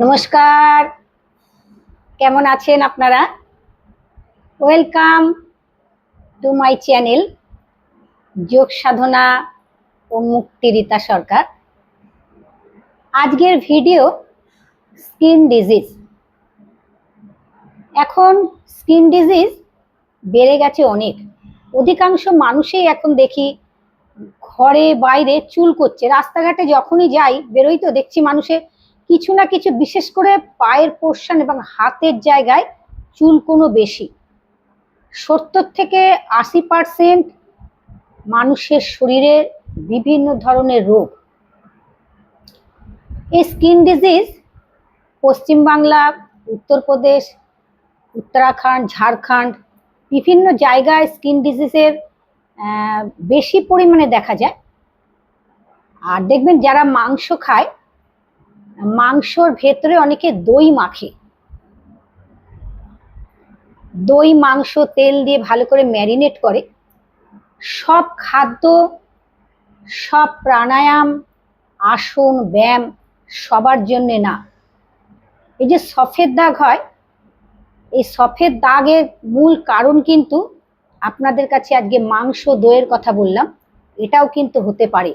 নমস্কার। কেমন আছেন আপনারা? ওয়েলকাম টু মাই চ্যানেল যোগ সাধনা ও মুক্তি রীতা সরকার। আজকের ভিডিও স্কিন ডিজিজ এখন স্কিন ডিজিজ বেড়ে গেছে অনেক। অধিকাংশ মানুষই এখন দেখি ঘরে বাইরে চুল করছে। রাস্তাঘাটে যখনই যাই, বেরোই তো দেখছি মানুষের কিছু না কিছু, বিশেষ করে পায়ের পোর্শন এবং হাতের জায়গায় চুল কোনো বেশি। সত্তর থেকে আশি পার্সেন্ট মানুষের শরীরে বিভিন্ন ধরনের রোগ। এই স্কিন ডিজিজ পশ্চিমবাংলা উত্তরপ্রদেশ উত্তরাখণ্ড, ঝাড়খণ্ড বিভিন্ন জায়গায় স্কিন ডিজিজের বেশি পরিমাণে দেখা যায়। আর দেখবেন যারা মাংস খায় মাংসর ভেতরে অনেকে দই মাখে। দই, মাংস, তেল দিয়ে ভালো করে ম্যারিনেট করে। সব খাদ্য, সব প্রাণায়াম, আসন, ব্যায়াম সবার জন্যে না। এই যে সফেদ দাগ হয়, এই সফেদ দাগের মূল কারণ কিন্তু আপনাদের কাছে আজকে মাংস দইয়ের কথা বললাম, এটাও কিন্তু হতে পারে।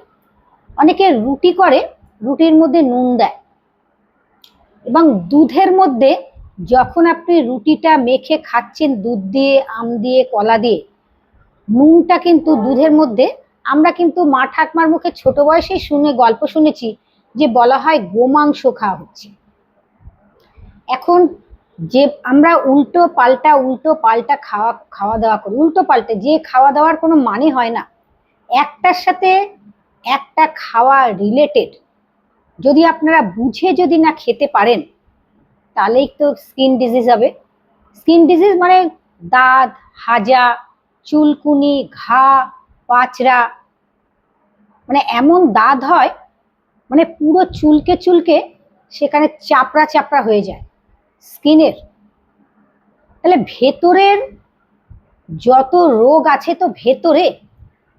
অনেকে রুটি করে, রুটির মধ্যে নুন দেয়। এবং দুধের মধ্যে যখন আপনি রুটিটা মেখে খাচ্ছেন, দুধ দিয়ে, আম দিয়ে, কলা দিয়ে, নুনটা কিন্তু দুধের মধ্যে, আমরা কিন্তু মা ঠাকমার মুখে ছোট বয়সেই শুনে, গল্প শুনেছি যে বলা হয় গোমাংস খাওয়া হচ্ছে। এখন যে আমরা উল্টো পাল্টা উল্টো পাল্টা খাওয়া খাওয়া দাওয়া করি। উল্টো পাল্টে, যে খাওয়া দাওয়ার কোনো মানে হয় না। একটার সাথে একটা খাওয়া রিলেটেড যদি আপনারা বুঝে যদি না খেতে পারেন, তাহলেই তো স্কিন ডিজিজ হবে। স্কিন ডিজিজ মানে দাঁত, হাজা, চুলকুনি, ঘা, পাচড়া। মানে এমন দাঁত হয় মানে পুরো চুলকে চুলকে সেখানে চাপড়া চাপড়া হয়ে যায় স্কিনের। তাহলে ভেতরের যত রোগ আছে তো ভেতরে,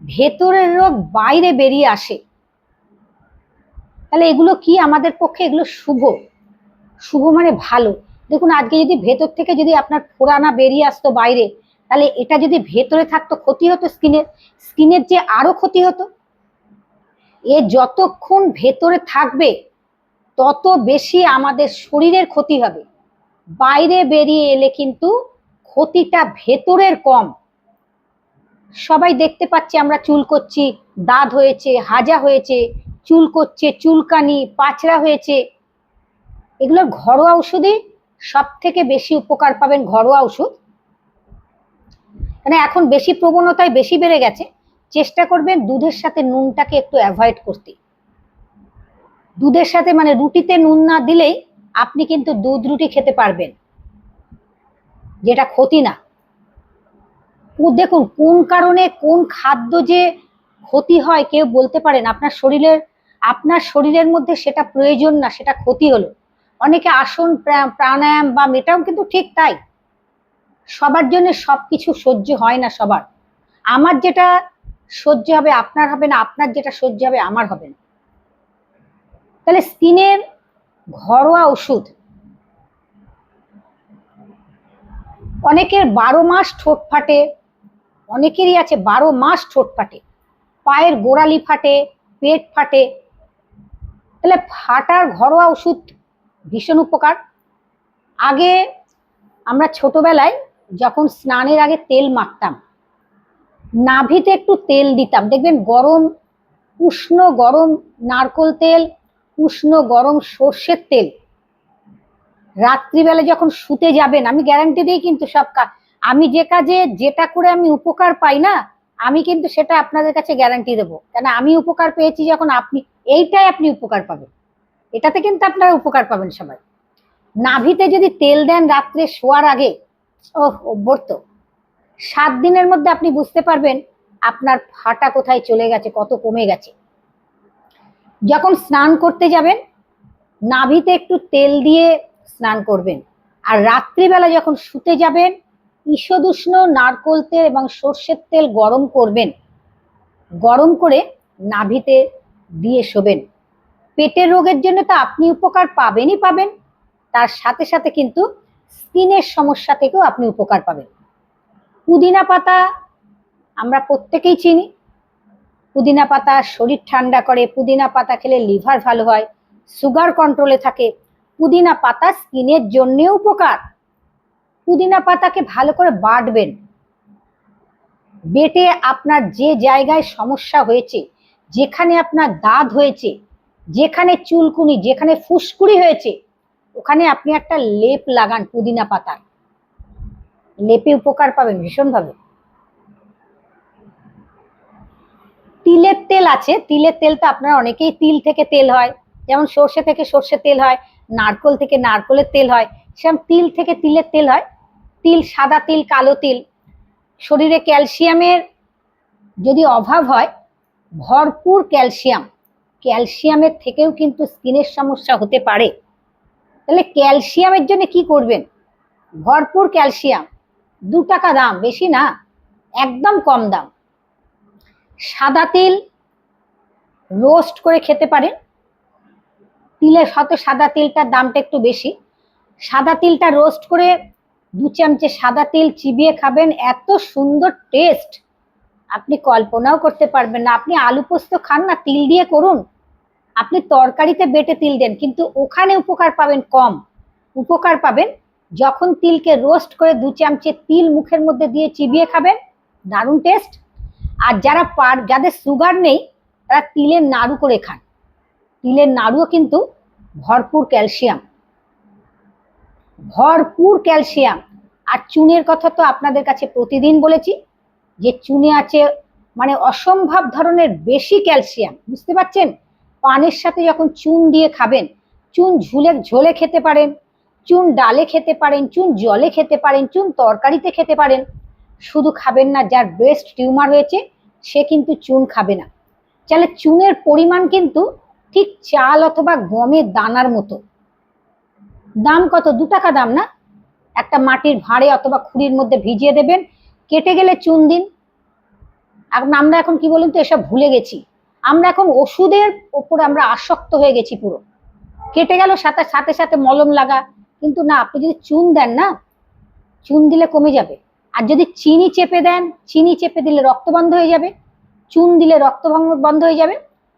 ভেতরের রোগ বাইরে বেরিয়ে আসে। তাহলে এগুলো কি আমাদের পক্ষে? এগুলো শুভ। শুভ মানে ভালো। দেখুন, আজকে যদি ভেতর থেকে যদি আপনার ফোড়ানা বেরিয়ে আসতো বাইরে, তাহলে এটা যদি ভেতরে থাকতো, ক্ষতি হতো স্কিনের। স্কিনের যে আরও ক্ষতি হতো। এ যতক্ষণ ভেতরে থাকবে, তত বেশি আমাদের শরীরের ক্ষতি হবে। বাইরে বেরিয়ে এলে কিন্তু ক্ষতিটা ভেতরের কম। সবাই দেখতে পাচ্ছি, আমরা চুল করছি, দাঁত হয়েছে, হাজা হয়েছে চুল করছে, চুলকানি, পাচড়া হয়েছে। এগুলো ঘরোয়া ওষুধই সব থেকে বেশি উপকার পাবেন ঘরোয়া ওষুধ মানে এখন বেশি প্রবণতায় বেশি বেড়ে গেছে, চেষ্টা করবেন দুধের সাথে নুনটাকে একটু অ্যাভয়েড করতে। দুধের সাথে মানে রুটিতে নুন না দিলেই আপনি কিন্তু দুধ রুটি খেতে পারবেন, যেটা ক্ষতি না। দেখুন, কোন কারণে কোন খাদ্য যে ক্ষতি হয় কেউ বলতে পারেন, আপনার শরীরের আপনার শরীরের মধ্যে সেটা প্রয়োজন না, সেটা ক্ষতি হলো। অনেকে আসন প্রাণায়াম বা মেটাও কিন্তু ঠিক তাই। সবার জন্য সব কিছু সহ্য হয় না সবার। আমার যেটা সহ্য হবে আপনার হবে না, আপনার যেটা সহ্য হবে আমার হবে না। তাহলে স্কিনের ঘরোয়া ওষুধ। অনেকের বারো মাস ঠোঁট ফাটে, অনেকেরই আছে বারো মাস ঠোঁট ফাটে। পায়ের গোড়ালি ফাটে, পেট ফাটে তাহলে ফাটার ঘরোয়া ওষুধ ভীষণ উপকার। আগে আমরা ছোটবেলায় যখন স্নানের আগে তেল মাখতাম, নাভিতে একটু তেল দিতাম। দেখবেন গরম, উষ্ণ গরম নারকোল তেল, উষ্ণ গরম সর্ষের তেল। রাত্রিবেলা যখন শুতে যাবেন, আমি গ্যারান্টি দিই কিন্তু সব কাজ আমি যে কাজে যেটা করে আমি উপকার পাই না, আমি কিন্তু সেটা আপনাদের কাছে গ্যারান্টি দেবো। কেন আমি উপকার পেয়েছি যখন আপনি এইটাই আপনি উপকার পাবেন। এটাতে কিন্তু আপনারা উপকার পাবেন সবাই। নাভিতে যদি তেল দেন রাত্রে শোয়ার আগে ও অভ্যর্ত সাত দিনের মধ্যে আপনি বুঝতে পারবেন আপনার ফাটা কোথায় চলে গেছে, কত কমে গেছে। যখন স্নান করতে যাবেন, নাভিতে একটু তেল দিয়ে স্নান করবেন। আর রাত্রিবেলা যখন শুতে যাবেন, ঈষদুষ্ণ নারকোল তেল এবং সর্ষের তেল গরম করবেন। গরম করে নাভিতে দিয়ে শোবেন। পেটের রোগের জন্য তো আপনি উপকার পাবেনই পাবেন। তার সাথে সাথে কিন্তু স্কিনের সমস্যা থেকেও আপনি উপকার পাবেন। পুদিনা পাতা আমরা প্রত্যেকেই চিনি। পুদিনা পাতা শরীর ঠান্ডা করে, পুদিনা পাতা খেলে লিভার ভালো হয়, সুগার কন্ট্রোলে থাকে। পুদিনা পাতা স্কিনের জন্যেও উপকার। পুদিনা পাতাকে ভালো করে বাটবেন। বেটে আপনার যে জায়গায় সমস্যা হয়েছে যেখানে আপনার দাঁত হয়েছে, যেখানে চুলকুনি, যেখানে ফুসকুড়ি হয়েছে, ওখানে আপনি একটা লেপ লাগান পুদিনা পাতার লেপে উপকার পাবেন ভীষণভাবে। তিলের তেল আছে, তিলের তেল তো আপনারা অনেকেই তিল থেকে তেল হয়, যেমন সর্ষে থেকে সর্ষে তেল হয়, নারকোল থেকে নারকোলের তেল হয়, সেরকম তিল থেকে তিলের তেল হয়, তিল সাদা তিল, কালো তিল। শরীরে ক্যালসিয়ামের যদি অভাব হয় ভরপুর ক্যালসিয়াম। ক্যালসিয়ামের থেকেও কিন্তু স্কিনের সমস্যা হতে পারে। তাহলে ক্যালসিয়ামের জন্য কি করবেন? ভরপুর ক্যালসিয়াম। দু টাকা দাম, বেশি না, একদম কম দাম। সাদা তিল রোস্ট করে খেতে পারেন। তিলের হয়তো সাদা তিলটার দামটা একটু বেশি। সাদা তিলটা রোস্ট করে দু চামচে সাদা তিল চিবিয়ে খাবেন। এত সুন্দর টেস্ট! আপনি কল্পনাও করতে পারবেন না। আপনি আলু পোস্ত খান না, তিল দিয়ে করুন। আপনি তরকারিতে বেটে তিল দেন, কিন্তু ওখানে উপকার পাবেন কম। উপকার পাবেন যখন তিলকে রোস্ট করে দু চামচে তিল মুখের মধ্যে দিয়ে চিবিয়ে খাবেন, দারুণ টেস্ট। আর যারা পার, যাদের সুগার নেই, তারা তিলের নাড়ু করে খান। তিলের নাড়ুও কিন্তু ভরপুর ক্যালসিয়াম। ভরপুর ক্যালসিয়াম। আর চুনের কথা তো আপনাদের কাছে প্রতিদিন বলেছি। যে চুনে আছে মানে অসম্ভব ধরনের বেশি ক্যালসিয়াম, বুঝতে পারছেন? পানের সাথে যখন চুন দিয়ে খাবেন, চুন ঝুলে, ঝোলে খেতে পারেন, চুন ডালে খেতে পারেন, চুন জলে খেতে পারেন, চুন তরকারিতে খেতে পারেন, শুধু খাবেন না, যার ব্রেস্ট টিউমার হয়েছে, সে কিন্তু চুন খাবে না। তাহলে চুনের পরিমাণ কিন্তু ঠিক চাল অথবা গমের দানার মতো। দাম কত? দু টাকা দাম না? একটা মাটির ভাঁড়ে অথবা খুঁড়ির মধ্যে ভিজিয়ে দেবেন কেটে গেলে চুন দিন। এখন আমরা এখন কি বলুন তো, এসব ভুলে গেছি। আমরা এখন ওষুধের ওপর আমরা আসক্ত হয়ে গেছি পুরো। কেটে গেল সাথে সাথে সাথে মলম লাগা। কিন্তু না, আপনি যদি চুন দেন না, চুন দিলে কমে যাবে। আর যদি চিনি চেপে দেন, চিনি চেপে দিলে রক্ত বন্ধ হয়ে যাবে। চুন দিলে রক্ত বন্ধ হয়ে যাবে।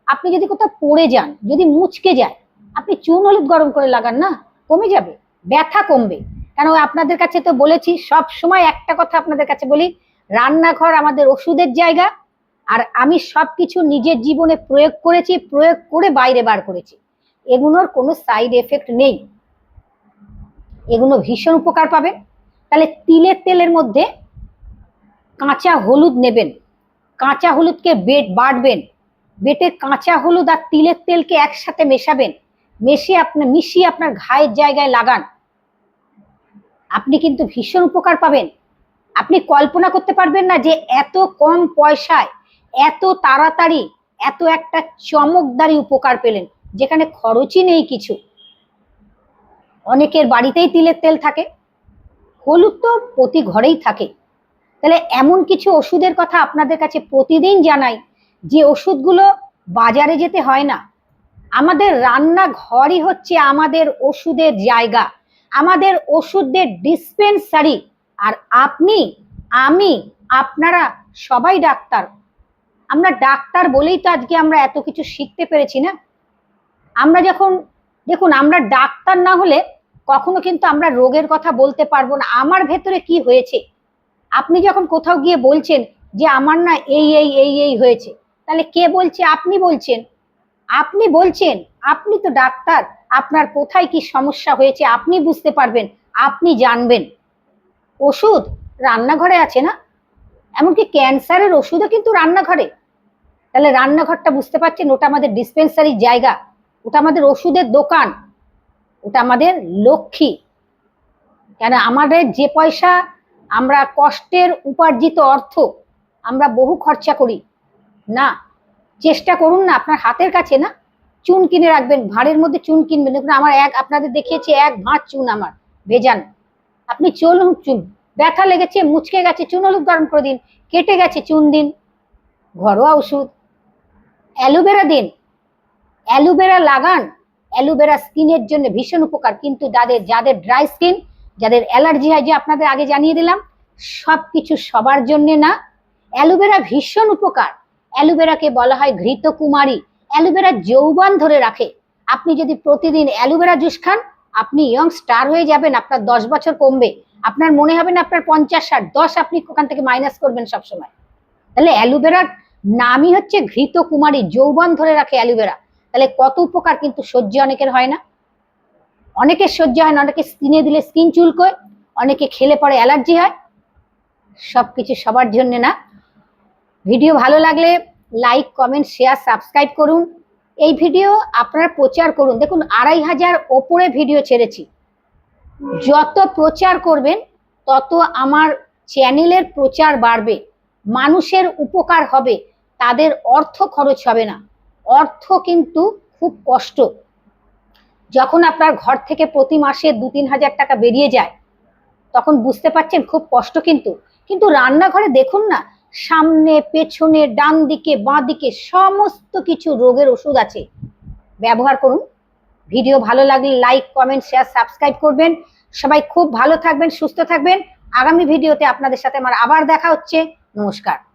আপনি যদি কোথাও পড়ে যান, যদি মুচকে যায় আপনি চুন হলুদ গরম করে লাগান না, কমে যাবে। ব্যথা কমবে। কেন আপনাদের কাছে তো বলেছি, সব সময় একটা কথা আপনাদের কাছে বলি, রান্নাঘর আমাদের ওষুধের জায়গা, আর আমি সবকিছু নিজের জীবনে প্রয়োগ করেছি, প্রয়োগ করে বাইরে বার করেছি। এগুলোর কোনো সাইড এফেক্ট নেই। এগুলো ভীষণ উপকার পাবেন তাহলে তিলের তেলের মধ্যে কাঁচা হলুদ নেবেন। কাঁচা হলুদকে বেট, বাটবেন। বেটে কাঁচা হলুদ আর তিলের তেলকে একসাথে মেশাবেন। মেশে আপনার, মিশিয়ে আপনার ঘায়ের জায়গায় লাগান। আপনি কিন্তু ভীষণ উপকার পাবেন। আপনি কল্পনা করতে পারবেন না যে এত কম পয়সায়, এত তাড়াতাড়ি, এত একটা চমকদারি উপকার পেলেন, যেখানে খরচই নেই কিছু। অনেকের বাড়িতেই তিলের তেল থাকে, হলুদ তো প্রতি ঘরেই থাকে। তাহলে এমন কিছু ওষুধের কথা আপনাদের কাছে প্রতিদিন জানাই, যে ওষুধগুলো বাজারে যেতে হয় না। আমাদের রান্নাঘরই হচ্ছে আমাদের ওষুধের জায়গা। আমাদের ওষুধের ডিসপেন্সারি আর আপনি, আমি, আপনারা সবাই ডাক্তার। আমরা ডাক্তার বলেই তো আজকে আমরা এত কিছু শিখতে পেরেছি না? আমরা যখন, দেখুন, আমরা ডাক্তার না হলে কখনো কিন্তু আমরা রোগের কথা বলতে পারব না। আমার ভেতরে কি হয়েছে? আপনি যখন কোথাও গিয়ে বলছেন যে আমার না এই এই এই এই হয়েছে, তাহলে কে বলছে? আপনি বলছেন। আপনি বলছেন, আপনি তো ডাক্তার। আপনার কোথায় কি সমস্যা হয়েছে আপনি বুঝতে পারবেন, আপনি জানবেন। ওষুধ রান্নাঘরে আছে না? এমনকি ক্যান্সারের ওষুধও কিন্তু রান্নাঘরে। তাহলে রান্নাঘরটা বুঝতে পারছেন, ওটা আমাদের ডিসপেন্সারির জায়গা, ওটা আমাদের ওষুধের দোকান, ওটা আমাদের লক্ষ্মী। কেন আমাদের যে পয়সা আমরা কষ্টের উপার্জিত অর্থ আমরা বহু খরচা করি। না, চেষ্টা করুন না, আপনার হাতের কাছে না। চুন কিনে রাখবেন, ভাঁড়ের মধ্যে চুন কিনবেন। দেখুন, আমার এক, আপনাদের দেখিয়েছি, এক ভাঁড় চুন আমার ভেজান আপনি চলুন চুন। ব্যথা লেগেছে, মুচকে গেছে, চুন হলুদ গরম করে দিন, কেটে গেছে, চুন দিন। ঘরোয়া ওষুধ। অ্যালোভেরা দিন। অ্যালোভেরা লাগান। অ্যালোভেরা স্কিনের জন্য ভীষণ উপকার। কিন্তু যাদের যাদের ড্রাই স্কিন, যাদের অ্যালার্জি হয়, যে আপনাদের আগে জানিয়ে দিলাম সব কিছু সবার জন্যে না। অ্যালোভেরা ভীষণ উপকার। অ্যালোভেরাকে বলা হয় ঘৃত কুমারী অ্যালোভেরা যৌবন ধরে রাখে। আপনি যদি প্রতিদিন অ্যালোভেরা জুস খান, আপনি ইয়ং স্টার হয়ে যাবেন, আপনার দশ বছর কমবে। আপনার মনে হবে না আপনার পঞ্চাশ ষাট, দশ আপনি ওখান থেকে মাইনাস করবেন সবসময়। তাহলে অ্যালোভেরার নামই হচ্ছে ঘৃত কুমারী, যৌবন ধরে রাখে অ্যালোভেরা। তাহলে কত উপকার কিন্তু সহ্য অনেকের হয় না। অনেকের সহ্য হয় না, অনেকে স্কিনে দিলে স্কিন চুলকোয়, অনেকে খেলে পরে অ্যালার্জি হয়। সবকিছু সবার জন্য না। ভিডিও ভালো লাগলে লাইক কমেন্ট শেয়ার সাবস্ক্রাইব করুন। এই ভিডিও আপনারা প্রচার করুন। দেখুন, আড়াই হাজার ওপরে ভিডিও ছেড়েছি। যত প্রচার করবেন, তত আমার চ্যানেলের প্রচার বাড়বে। মানুষের উপকার হবে। তাদের অর্থ খরচ হবে না। অর্থ কিন্তু খুব কষ্ট। যখন আপনার ঘর থেকে প্রতি মাসে দু তিন হাজার টাকা বেরিয়ে যায়, তখন বুঝতে পারছেন খুব কষ্ট কিন্তু। কিন্তু রান্নাঘরে দেখুন না সামনে, পেছনে ডান দিকে বাঁ দিকে সমস্ত কিছু রোগের ওষুধ আছে। ব্যবহার করুন। ভিডিও ভালো লাগলে লাইক, কমেন্ট, শেয়ার, সাবস্ক্রাইব করবেন। সবাই খুব ভালো থাকবেন, সুস্থ থাকবেন। আগামী ভিডিওতে আপনাদের সাথে আমার আবার দেখা হচ্ছে। নমস্কার।